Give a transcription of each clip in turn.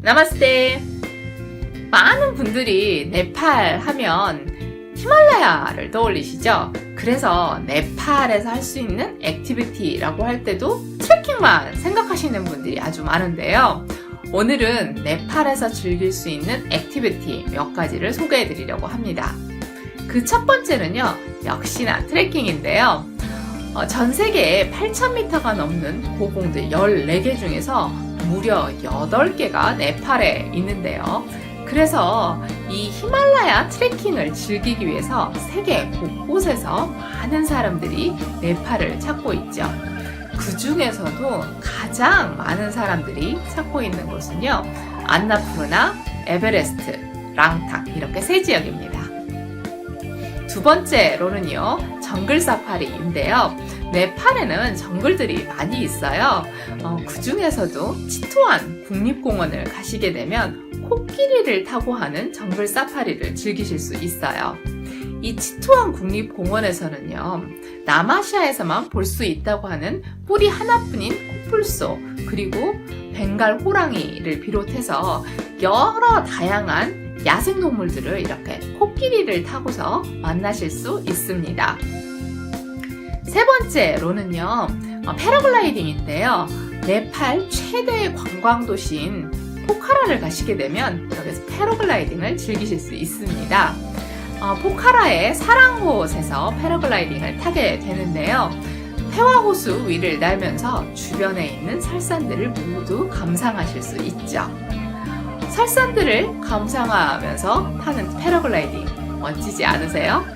나마스테. 많은 분들이 네팔 하면 히말라야를 떠올리시죠? 그래서 네팔에서 할 수 있는 액티비티라고 할 때도 트레킹만 생각하시는 분들이 아주 많은데요. 오늘은 네팔에서 즐길 수 있는 액티비티 몇 가지를 소개해 드리려고 합니다. 그 첫 번째는요, 역시나 트레킹인데요. 어, 전 세계에 8,000m가 넘는 고공들 14개 중에서 무려 8개가 네팔에 있는데요. 그래서 이 히말라야 트레킹을 즐기기 위해서 세계 곳곳에서 많은 사람들이 네팔을 찾고 있죠. 그 중에서도 가장 많은 사람들이 찾고 있는 곳은요, 안나푸르나, 에베레스트, 랑탁 이렇게 세 지역입니다. 두 번째로는요, 정글 사파리인데요. 네팔에는 정글들이 많이 있어요. 어, 그 중에서도 치토안 국립공원을 가시게 되면 코끼리를 타고 하는 정글 사파리를 즐기실 수 있어요. 이 치토안 국립공원에서는요, 남아시아에서만 볼 수 있다고 하는 뿌리 하나뿐인 코뿔소, 그리고 벵갈 호랑이를 비롯해서 여러 다양한 야생동물들을 이렇게 코끼리를 타고서 만나실 수 있습니다. 세 번째로는요, 어, 패러글라이딩인데요. 네팔 최대의 관광도시인 포카라를 가시게 되면 여기서 패러글라이딩을 즐기실 수 있습니다. 어, 포카라의 사랑호에서 패러글라이딩을 타게 되는데요. 태화호수 위를 날면서 주변에 있는 설산들을 모두 감상하실 수 있죠. 설산들을 감상하면서 타는 패러글라이딩 멋지지 않으세요?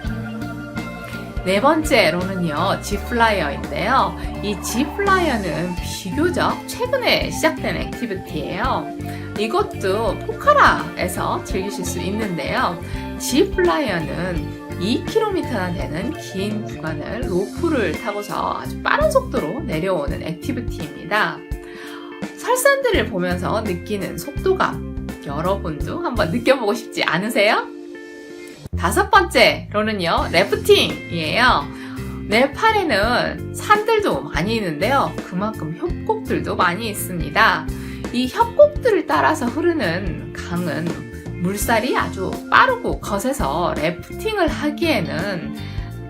네 번째로는요, 지플라이어인데요. 이 지플라이어는 비교적 최근에 시작된 액티비티예요. 이것도 포카라에서 즐기실 수 있는데요. 지플라이어는 2km나 되는 긴 구간을 로프를 타고서 아주 빠른 속도로 내려오는 액티비티입니다. 설산들을 보면서 느끼는 속도감, 여러분도 한번 느껴보고 싶지 않으세요? 다섯 번째로는요, 래프팅이에요. 네팔에는 산들도 많이 있는데요. 그만큼 협곡들도 많이 있습니다. 이 협곡들을 따라서 흐르는 강은 물살이 아주 빠르고 거세서 래프팅을 하기에는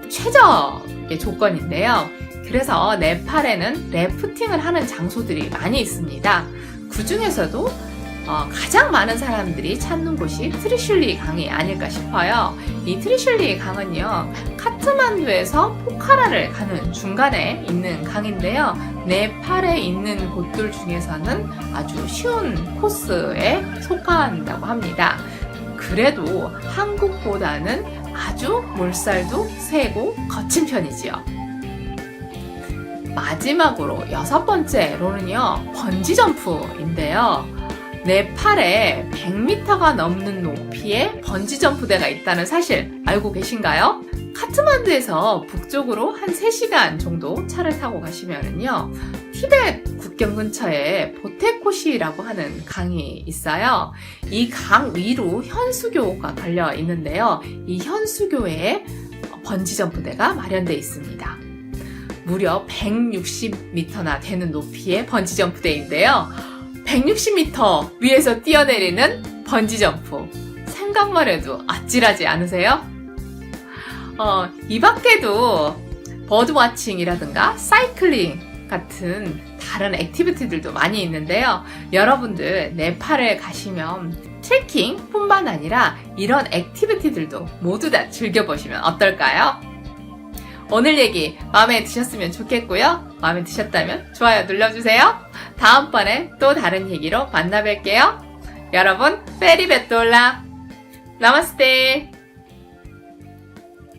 최적의 조건인데요. 그래서 네팔에는 래프팅을 하는 장소들이 많이 있습니다. 그 중에서도 어, 가장 많은 사람들이 찾는 곳이 트리슐리 강이 아닐까 싶어요. 이 트리슐리 강은요, 카트만두에서 포카라를 가는 중간에 있는 강인데요. 네팔에 있는 곳들 중에서는 아주 쉬운 코스에 속한다고 합니다. 그래도 한국보다는 아주 물살도 세고 거친 편이지요. 마지막으로 여섯 번째로는요, 번지점프인데요. 네팔에 100m가 넘는 높이의 번지점프대가 있다는 사실 알고 계신가요? 카트만두에서 북쪽으로 한 3시간 정도 차를 타고 가시면은요, 티벳 국경 근처에 보테코시라고 하는 강이 있어요. 이 강 위로 현수교가 걸려 있는데요. 이 현수교에 번지점프대가 마련되어 있습니다. 무려 160m나 되는 높이의 번지점프대인데요. 160m 위에서 뛰어내리는 번지점프. 생각만 해도 아찔하지 않으세요? 어, 이 밖에도 버드와칭이라든가 사이클링 같은 다른 액티비티들도 많이 있는데요. 여러분들 네팔에 가시면 트레킹 뿐만 아니라 이런 액티비티들도 모두 다 즐겨보시면 어떨까요? 오늘 얘기 마음에 드셨으면 좋겠고요. 마음에 드셨다면 좋아요 눌러주세요. 다음번에 또 다른 얘기로 만나 뵐게요. 여러분, 페리베톨라 나마스테